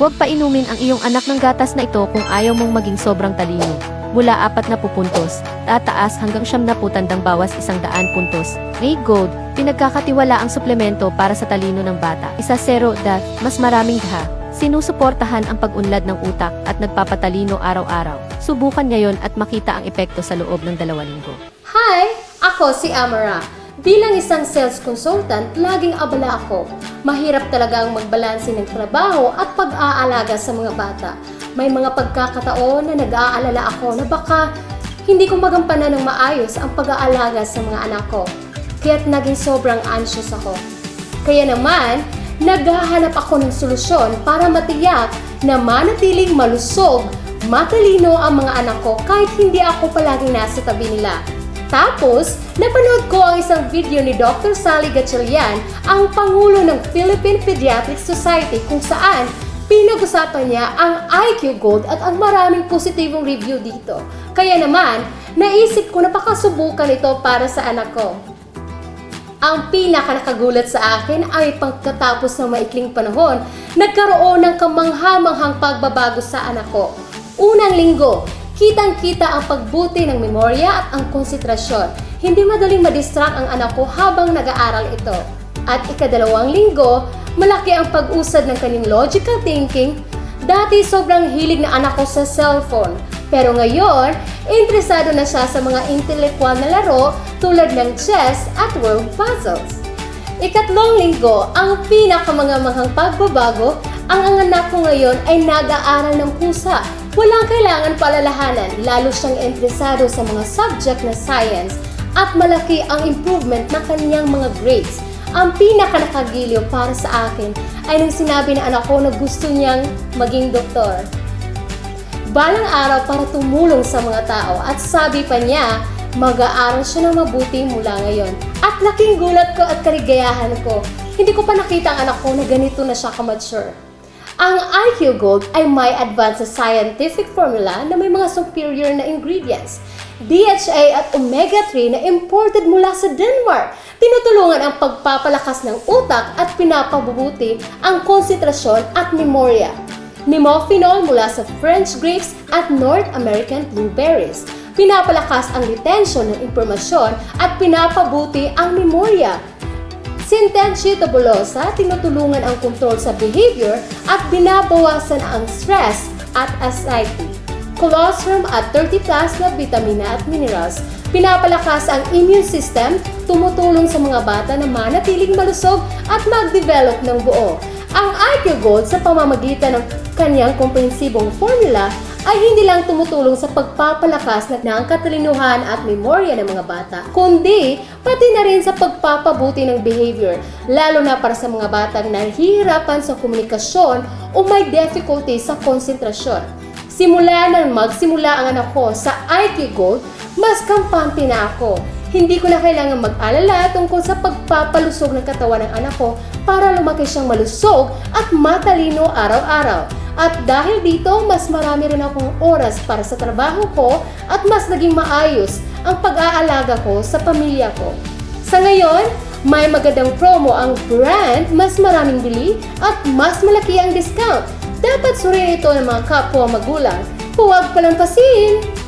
Huwag painumin ang iyong anak ng gatas na ito kung ayaw mong maging sobrang talino. Mula apat na pupuntos, tataas hanggang siyam na putandang bawas isang daan puntos. A Gold, pinagkakatiwala ang suplemento para sa talino ng bata. Isa zero that, mas maraming ha. Sinusuportahan ang pag-unlad ng utak at nagpapatalino araw-araw. Subukan ngayon at makita ang epekto sa loob ng dalawa linggo. Hi! Ako si Amara. Bilang isang sales consultant, laging abala ako. Mahirap talagang magbalanse ng trabaho at pag-aalaga sa mga bata. May mga pagkakataon na nag-aalala ako na baka hindi ko magampanan ng maayos ang pag-aalaga sa mga anak ko. Kaya't naging sobrang anxious ako. Kaya naman, naghahanap ako ng solusyon para matiyak na manatiling malusog, matalino ang mga anak ko kahit hindi ako palaging nasa tabi nila. Tapos, napanood ko ang isang video ni Dr. Sally Gatchalian, ang Pangulo ng Philippine Pediatric Society kung saan pinag-usapan niya ang IQ Gold at ang maraming positibong review dito. Kaya naman, naisip ko na pakasubukan ito para sa anak ko. Ang pinaka nakagulat sa akin ay pagkatapos ng maikling panahon, nagkaroon ng kamangha-manghang pagbabago sa anak ko. Unang linggo, kitang-kita ang pagbuti ng memorya at ang konsentrasyon. Hindi madaling madistract ang anak ko habang nag-aaral ito. At ikadalawang linggo, malaki ang pag-usad ng kanyang logical thinking. Dati sobrang hilig na anak ko sa cellphone. Pero ngayon, interesado na siya sa mga intelektual na laro tulad ng chess at word puzzles. Ikatlong linggo, ang pinakamangamahang pagbabago, ang anak ko ngayon ay nag-aaral ng pusa. Walang kailangan palalahanan, lalo siyang interesado sa mga subject na science at malaki ang improvement ng kanyang mga grades. Ang pinaka nakagiliw para sa akin ay nung sinabi ng anak ko na gusto niyang maging doktor balang araw para tumulong sa mga tao at sabi pa niya, mag-aaral siya ng mabuti mula ngayon. At laking gulat ko at kaligayahan ko, hindi ko pa nakita ang anak ko na ganito na siya kamature. Ang IQ Gold ay may advanced scientific formula na may mga superior na ingredients. DHA at omega-3 na imported mula sa Denmark. Tinutulungan ang pagpapalakas ng utak at pinapabubuti ang konsentrasyon at memorya. Nimophenol mula sa French grapes at North American blueberries. Pinapalakas ang retention ng impormasyon at pinapabuti ang memorya. Sintensya tubulosa, tinutulungan ang control sa behavior at binabawasan ang stress at anxiety. Colostrum at 30 plus na vitamina at minerals, pinapalakas ang immune system, tumutulong sa mga bata na manatiling malusog at mag-develop ng buo. Ang IQ Gold sa pamamagitan ng kanyang komprehensibong formula ay hindi lang tumutulong sa pagpapalakas ng katalinuhan at memorya ng mga bata, kundi pati na rin sa pagpapabuti ng behavior, lalo na para sa mga batang nahihirapan sa komunikasyon o may difficulty sa konsentrasyon. Simula nang magsimula ang anak ko sa IQ Gold, mas kampante na ako. Hindi ko na kailangan mag-alala tungkol sa pagpapalusog ng katawan ng anak ko para lumaki siyang malusog at matalino araw-araw. At dahil dito, mas marami rin akong oras para sa trabaho ko at mas naging maayos ang pag-aalaga ko sa pamilya ko. Sa ngayon, may magandang promo ang brand, mas maraming bili at mas malaki ang discount. Dapat suriin ito ng mga kapwa magulang. Huwag palampasin!